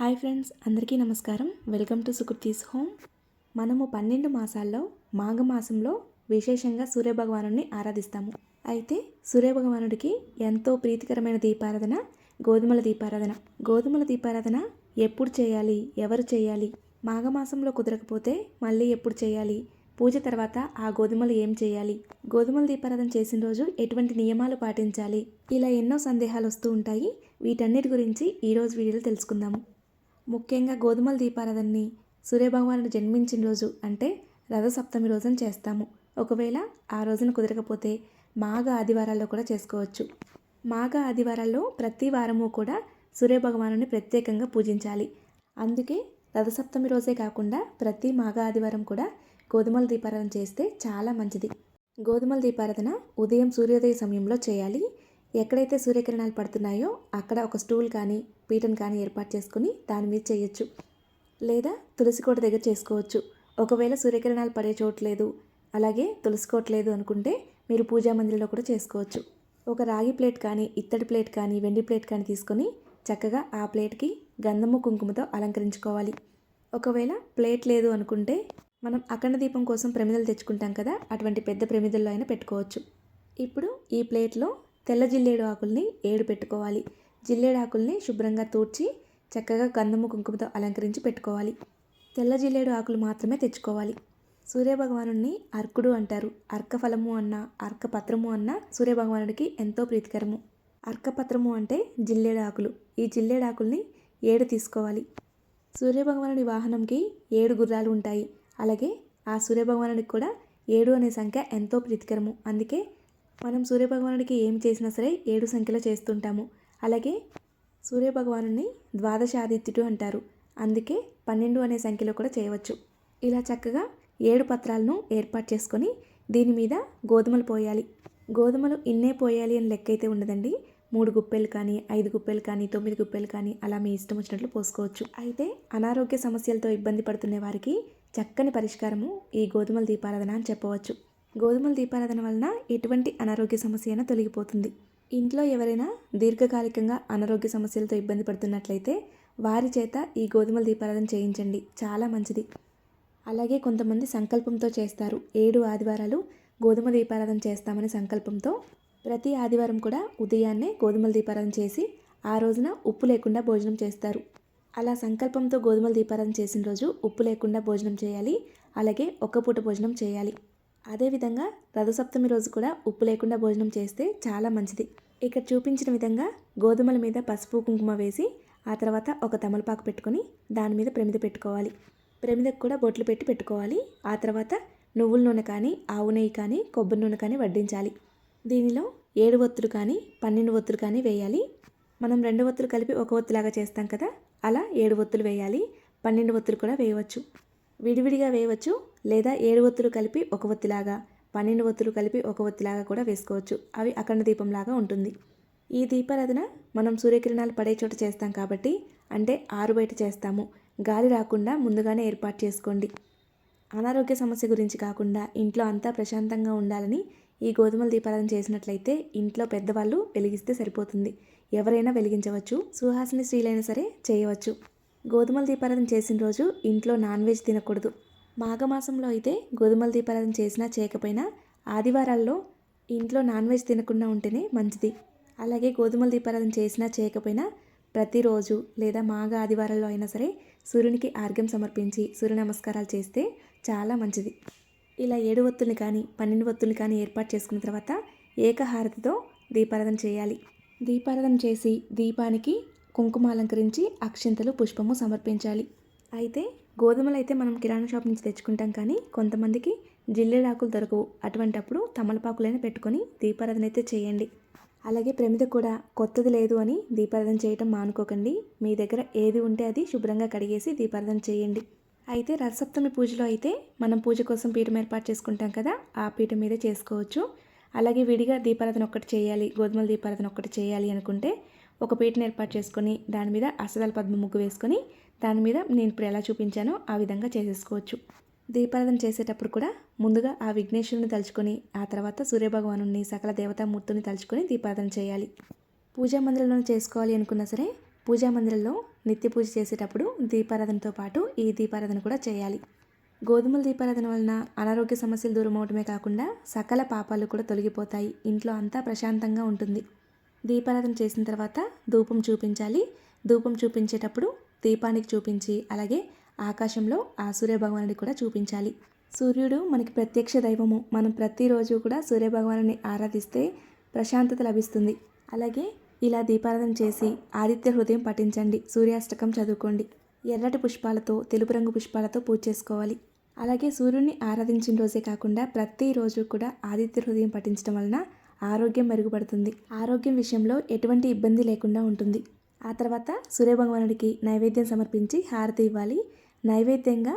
Hi friends అందరికీ నమస్కారం. Welcome to Sukriti's home. మనము పన్నెండు మాసాల్లో మాఘమాసంలో విశేషంగా సూర్యభగవానుడిని ఆరాధిస్తాము. అయితే సూర్యభగవానుడికి ఎంతో ప్రీతికరమైన దీపారాధన గోధుమల దీపారాధన. గోధుమల దీపారాధన ఎప్పుడు చేయాలి? ఎవరు చేయాలి? మాఘమాసంలో కుదరకపోతే మళ్ళీ ఎప్పుడు చేయాలి? పూజ తర్వాత ఆ గోధుమలు ఏం చేయాలి? గోధుమల దీపారాధన చేసిన రోజు ఎటువంటి నియమాలు పాటించాలి? ఇలా ఎన్నో సందేహాలు వస్తూ ఉంటాయి. వీటన్నిటి గురించి ఈరోజు వీడియోలో తెలుసుకుందాము. ముఖ్యంగా గోధుమల దీపారాధనని సూర్యభగవానుడు జన్మించిన రోజు అంటే రథసప్తమి రోజున చేస్తాము. ఒకవేళ ఆ రోజున కుదరకపోతే మాఘ ఆదివారాల్లో కూడా చేసుకోవచ్చు. మాఘ ఆదివారాల్లో ప్రతి వారము కూడా సూర్యభగవాను ప్రత్యేకంగా పూజించాలి. అందుకే రథసప్తమి రోజే కాకుండా ప్రతి మాఘ ఆదివారం కూడా గోధుమల దీపారాధన చేస్తే చాలా మంచిది. గోధుమల దీపారాధన ఉదయం సూర్యోదయ సమయంలో చేయాలి. ఎక్కడైతే సూర్యకిరణాలు పడుతున్నాయో అక్కడ ఒక స్టూల్ కానీ పీటను కానీ ఏర్పాటు చేసుకుని దాని మీద చేయొచ్చు. లేదా తులసి కోట దగ్గర చేసుకోవచ్చు. ఒకవేళ సూర్యకిరణాలు పడే చోట్లేదు అలాగే తులసి లేదు అనుకుంటే మీరు పూజా మందిరంలో కూడా చేసుకోవచ్చు. ఒక రాగి ప్లేట్ కానీ ఇత్తడి ప్లేట్ కానీ వెండి ప్లేట్ కానీ తీసుకొని చక్కగా ఆ ప్లేట్కి గంధము కుంకుమతో అలంకరించుకోవాలి. ఒకవేళ ప్లేట్ లేదు అనుకుంటే మనం అఖండ దీపం కోసం ప్రమిదలు తెచ్చుకుంటాం కదా అటువంటి పెద్ద ప్రమిదల్లో అయినా పెట్టుకోవచ్చు. ఇప్పుడు ఈ ప్లేట్లో తెల్ల జిల్లేడు ఆకుల్ని ఏడు పెట్టుకోవాలి. జిల్లేడాకుల్ని శుభ్రంగా తూడ్చి చక్కగా గంధము కుంకుమతో అలంకరించి పెట్టుకోవాలి. తెల్ల జిల్లేడు ఆకులు మాత్రమే తెచ్చుకోవాలి. సూర్యభగవానుడిని అర్కుడు అంటారు. అర్కఫలము అన్న అర్కపత్రము అన్న సూర్యభగవానుడికి ఎంతో ప్రీతికరము. అర్కపత్రము అంటే జిల్లేడు ఆకులు ఈ జిల్లేడాకుల్ని ఏడు తీసుకోవాలి. సూర్యభగవానుడి వాహనంకి ఏడు గుర్రాలు ఉంటాయి. అలాగే ఆ సూర్యభగవానుడికి కూడా ఏడు అనే సంఖ్య ఎంతో ప్రీతికరము. అందుకే మనం సూర్యభగవానుడికి ఏం చేసినా సరే ఏడు సంఖ్యలో చేస్తుంటాము. అలాగే సూర్యభగవానుడిని ద్వాదశాదిత్యుడు అంటారు. అందుకే పన్నెండు అనే సంఖ్యలో కూడా చేయవచ్చు. ఇలా చక్కగా ఏడు పత్రాలను ఏర్పాటు చేసుకొని దీని మీద గోధుమలు పోయాలి. గోధుమలు ఇన్నే పోయాలి అని లెక్క అయితే ఉండదండి. మూడు గుప్పెలు కానీ ఐదు గుప్పెలు కానీ తొమ్మిది గుప్పెలు కానీ అలా మీ ఇష్టం వచ్చినట్లు పోసుకోవచ్చు. అయితే అనారోగ్య సమస్యలతో ఇబ్బంది పడుతున్న వారికి చక్కని పరిష్కారము ఈ గోధుమల దీపారాధన అని చెప్పవచ్చు. గోధుమల దీపారాధన వలన ఎటువంటి అనారోగ్య సమస్య అయినా తొలగిపోతుంది. ఇంట్లో ఎవరైనా దీర్ఘకాలికంగా అనారోగ్య సమస్యలతో ఇబ్బంది పడుతున్నట్లయితే వారి చేత ఈ గోధుమల దీపారాధన చేయించండి. చాలా మంచిది. అలాగే కొంతమంది సంకల్పంతో చేస్తారు. ఏడు ఆదివారాలు గోధుమ దీపారాధన చేస్తామని సంకల్పంతో ప్రతి ఆదివారం కూడా ఉదయాన్నే గోధుమల దీపారాధన చేసి ఆ రోజున ఉప్పు లేకుండా భోజనం చేస్తారు. అలా సంకల్పంతో గోధుమల దీపారాధన చేసిన రోజు ఉప్పు లేకుండా భోజనం చేయాలి. అలాగే ఒక్క పూట భోజనం చేయాలి. అదేవిధంగా రథసప్తమి రోజు కూడా ఉప్పు లేకుండా భోజనం చేస్తే చాలా మంచిది. ఇక్కడ చూపించిన విధంగా గోధుమల మీద పసుపు కుంకుమ వేసి ఆ తర్వాత ఒక తమలపాకు పెట్టుకొని దాని మీద ప్రమిద పెట్టుకోవాలి. ప్రమిదకు కూడా బొట్లు పెట్టి పెట్టుకోవాలి. ఆ తర్వాత నువ్వుల నూనె కానీ ఆవు నెయ్యి కానీ కొబ్బరి నూనె కానీ వడ్డించాలి. దీనిలో ఏడు ఒత్తులు కానీ పన్నెండు ఒత్తులు కానీ వేయాలి. మనం రెండు ఒత్తులు కలిపి ఒక ఒత్తులాగా చేస్తాం కదా అలా ఏడు ఒత్తులు వేయాలి. పన్నెండు ఒత్తులు కూడా వేయవచ్చు. విడివిడిగా వేయవచ్చు. లేదా ఏడు ఒత్తులు కలిపి ఒక ఒత్తిలాగా పన్నెండు ఒత్తులు కలిపి ఒక ఒత్తిలాగా కూడా వేసుకోవచ్చు. అవి అఖండ దీపంలాగా ఉంటుంది. ఈ దీపారాధన మనం సూర్యకిరణాలు పడే చోట చేస్తాం కాబట్టి అంటే ఆరు బయట చేస్తాము. గాలి రాకుండా ముందుగానే ఏర్పాటు చేసుకోండి. అనారోగ్య సమస్య గురించి కాకుండా ఇంట్లో అంతా ప్రశాంతంగా ఉండాలని ఈ గోధుమల దీపారాధన చేసినట్లయితే ఇంట్లో పెద్దవాళ్ళు వెలిగిస్తే సరిపోతుంది. ఎవరైనా వెలిగించవచ్చు సుహాసిని స్త్రీలైనా సరే చేయవచ్చు. గోధుమల దీపారాధన చేసిన రోజు ఇంట్లో నాన్ వెజ్ తినకూడదు. మాఘమాసంలో అయితే గోధుమల దీపారాధన చేసినా చేయకపోయినా ఆదివారాల్లో ఇంట్లో నాన్ వెజ్ తినకుండా ఉంటేనే మంచిది. అలాగే గోధుమల దీపారాధన చేసినా చేయకపోయినా ప్రతిరోజు లేదా మాఘ ఆదివారాల్లో అయినా సరే సూర్యునికి ఆర్ఘ్యం సమర్పించి సూర్య నమస్కారాలు చేస్తే చాలా మంచిది. ఇలా ఏడు ఒత్తుల్ని కానీ పన్నెండు ఒత్తుల్ని కానీ ఏర్పాటు చేసుకున్న తర్వాత ఏకహారతితో దీపారాధన చేయాలి. దీపారాధన చేసి దీపానికి కుంకుమ అలంకరించి అక్షింతలు పుష్పము సమర్పించాలి. అయితే గోధుమలు అయితే మనం కిరాణా షాప్ నుంచి తెచ్చుకుంటాం కానీ కొంతమందికి జిల్లేడాకులు దొరకవు. అటువంటప్పుడు తమలపాకులైనా పెట్టుకొని దీపారాధన అయితే చేయండి. అలాగే ప్రమిద కూడా కొత్తది లేదు అని దీపారాధన చేయటం మానుకోకండి. మీ దగ్గర ఏది ఉంటే అది శుభ్రంగా కడిగేసి దీపారాధన చేయండి. అయితే రథసప్తమి పూజలో అయితే మనం పూజ కోసం పీఠం ఏర్పాటు చేసుకుంటాం కదా ఆ పీఠం మీదే చేసుకోవచ్చు. అలాగే విడిగా దీపారాధన ఒక్కటి చేయాలి గోధుమల దీపారాధన ఒక్కటి చేయాలి అనుకుంటే ఒక పీటను ఏర్పాటు చేసుకొని దాని మీద అసదాల పద్మ ముగ్గు వేసుకొని దాని మీద నేను ఇప్పుడు ఎలా చూపించానో ఆ విధంగా చేసేసుకోవచ్చు. దీపారాధన చేసేటప్పుడు కూడా ముందుగా ఆ విఘ్నేశ్వరుని తలుచుకొని ఆ తర్వాత సూర్యభగవాను సకల దేవతామూర్తిని తలుచుకొని దీపారాధన చేయాలి. పూజా మందిరంలో చేసుకోవాలి అనుకున్నా సరే పూజా మందిరంలో నిత్య పూజ చేసేటప్పుడు దీపారాధనతో పాటు ఈ దీపారాధన కూడా చేయాలి. గోధుమల దీపారాధన వలన అనారోగ్య సమస్యలు దూరం అవడమే కాకుండా సకల పాపాలు కూడా తొలగిపోతాయి. ఇంట్లో అంతా ప్రశాంతంగా ఉంటుంది. దీపారాధన చేసిన తర్వాత ధూపం చూపించాలి. ధూపం చూపించేటప్పుడు దీపానికి చూపించి అలాగే ఆకాశంలో ఆ సూర్యభగవానుడి కూడా చూపించాలి. సూర్యుడు మనకి ప్రత్యక్ష దైవము. మనం ప్రతిరోజు కూడా సూర్యభగవానుని ఆరాధిస్తే ప్రశాంతత లభిస్తుంది. అలాగే ఇలా దీపారాధన చేసి ఆదిత్య హృదయం పఠించండి. సూర్యాష్టకం చదువుకోండి. ఎర్రటి పుష్పాలతో తెలుపు రంగు పుష్పాలతో పూజ చేసుకోవాలి. అలాగే సూర్యుడిని ఆరాధించిన రోజే కాకుండా ప్రతిరోజు కూడా ఆదిత్య హృదయం పఠించడం వలన ఆరోగ్యం మెరుగుపడుతుంది. ఆరోగ్యం విషయంలో ఎటువంటి ఇబ్బంది లేకుండా ఉంటుంది. ఆ తర్వాత సూర్యభగవానుడికి నైవేద్యం సమర్పించి హారతి ఇవ్వాలి. నైవేద్యంగా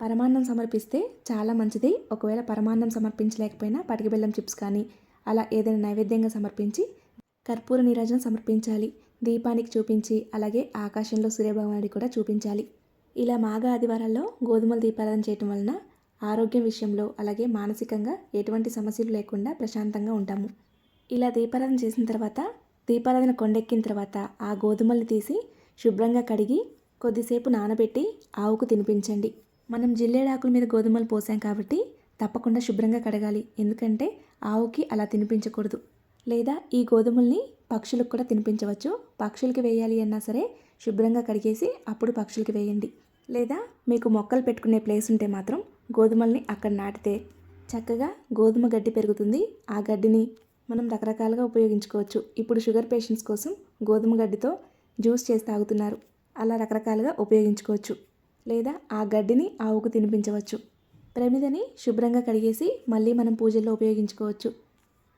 పరమాన్నం సమర్పిస్తే చాలా మంచిది. ఒకవేళ పరమాన్నం సమర్పించలేకపోయినా పటికబెల్లం చిప్స్ కానీ అలా ఏదైనా నైవేద్యంగా సమర్పించి కర్పూర నీరాజనం సమర్పించాలి. దీపానికి చూపించి అలాగే ఆకాశంలో సూర్యభగవానుడికి కూడా చూపించాలి. ఇలా మాఘ ఆదివారాల్లో గోధుమల దీపారాధన చేయటం వలన ఆరోగ్యం విషయంలో అలాగే మానసికంగా ఎటువంటి సమస్యలు లేకుండా ప్రశాంతంగా ఉంటాము. ఇలా దీపారాధన చేసిన తర్వాత దీపారాధన కొండెక్కిన తర్వాత ఆ గోధుమల్ని తీసి శుభ్రంగా కడిగి కొద్దిసేపు నానబెట్టి ఆవుకు తినిపించండి. మనం జిల్లేడాకుల మీద గోధుమలు పోసాం కాబట్టి తప్పకుండా శుభ్రంగా కడగాలి. ఎందుకంటే ఆవుకి అలా తినిపించకూడదు. లేదా ఈ గోధుమల్ని పక్షులకు కూడా తినిపించవచ్చు. పక్షులకి వేయాలి అన్నా సరే శుభ్రంగా కడిగేసి అప్పుడు పక్షులకి వేయండి. లేదా మీకు మొక్కలు పెట్టుకునే ప్లేస్ ఉంటే మాత్రం గోధుమల్ని అక్కడ నాటితే చక్కగా గోధుమ గడ్డి పెరుగుతుంది. ఆ గడ్డిని మనం రకరకాలుగా ఉపయోగించుకోవచ్చు. ఇప్పుడు షుగర్ పేషెంట్స్ కోసం గోధుమ గడ్డితో జ్యూస్ చేసి తాగుతున్నారు. అలా రకరకాలుగా ఉపయోగించుకోవచ్చు. లేదా ఆ గడ్డిని ఆవుకు తినిపించవచ్చు. ప్రమిదని శుభ్రంగా కడిగేసి మళ్ళీ మనం పూజల్లో ఉపయోగించుకోవచ్చు.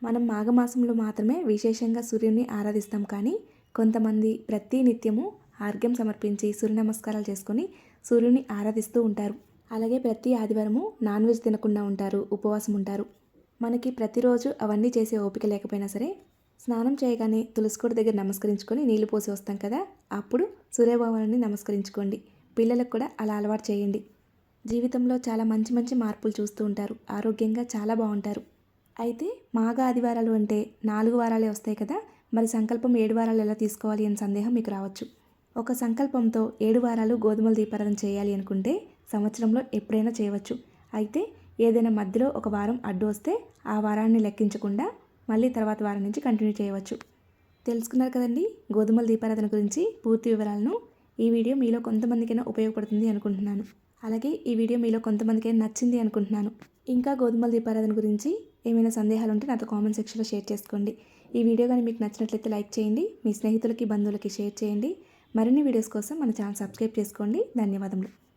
మనం మాఘమాసంలో మాత్రమే విశేషంగా సూర్యుని ఆరాధిస్తాం కానీ కొంతమంది ప్రతి నిత్యము ఆర్ఘ్యం సమర్పించి సూర్య నమస్కారాలు చేసుకొని సూర్యుని ఆరాధిస్తూ ఉంటారు. అలాగే ప్రతి ఆదివారము నాన్ వెజ్ తినకుండా ఉంటారు ఉపవాసం ఉంటారు. మనకి ప్రతిరోజు అవన్నీ చేసే ఓపిక లేకపోయినా సరే స్నానం చేయగానే తులసికోట దగ్గర నమస్కరించుకొని నీళ్ళు పోసి వస్తాం కదా అప్పుడు సూర్యభగవాన్ని నమస్కరించుకోండి. పిల్లలకు కూడా అలా అలవాటు చేయండి. జీవితంలో చాలా మంచి మంచి మార్పులు చూస్తూ ఉంటారు. ఆరోగ్యంగా చాలా బాగుంటారు. అయితే మాఘ ఆదివారాలు అంటే నాలుగు వారాలే వస్తాయి కదా మరి సంకల్పం ఏడు వారాలు ఎలా తీసుకోవాలి అని సందేహం మీకు రావచ్చు. ఒక సంకల్పంతో ఏడు వారాలు గోధుమల దీపారాధన చేయాలి అనుకుంటే సంవత్సరంలో ఎప్పుడైనా చేయవచ్చు. అయితే ఏదైనా మధ్యలో ఒక వారం అడ్డు వస్తే ఆ వారాన్ని లెక్కించకుండా మళ్ళీ తర్వాత వారం నుంచి కంటిన్యూ చేయవచ్చు. తెలుసుకున్నారు కదండి? గోధుమల దీపారాధన గురించి పూర్తి వివరాలను ఈ వీడియో మీలో కొంతమందికైనా ఉపయోగపడుతుంది అనుకుంటున్నాను. అలాగే ఈ వీడియో మీలో కొంతమందికైనా నచ్చింది అనుకుంటున్నాను. ఇంకా గోధుమల దీపారాధన గురించి ఏమైనా సందేహాలు ఉంటే నాతో కామెంట్ సెక్షన్లో షేర్ చేసుకోండి. ఈ వీడియో కానీ మీకు నచ్చినట్లయితే లైక్ చేయండి. మీ స్నేహితులకి బంధువులకి షేర్ చేయండి. మరిన్ని వీడియోస్ కోసం మన ఛానల్ సబ్స్క్రైబ్ చేసుకోండి. ధన్యవాదములు.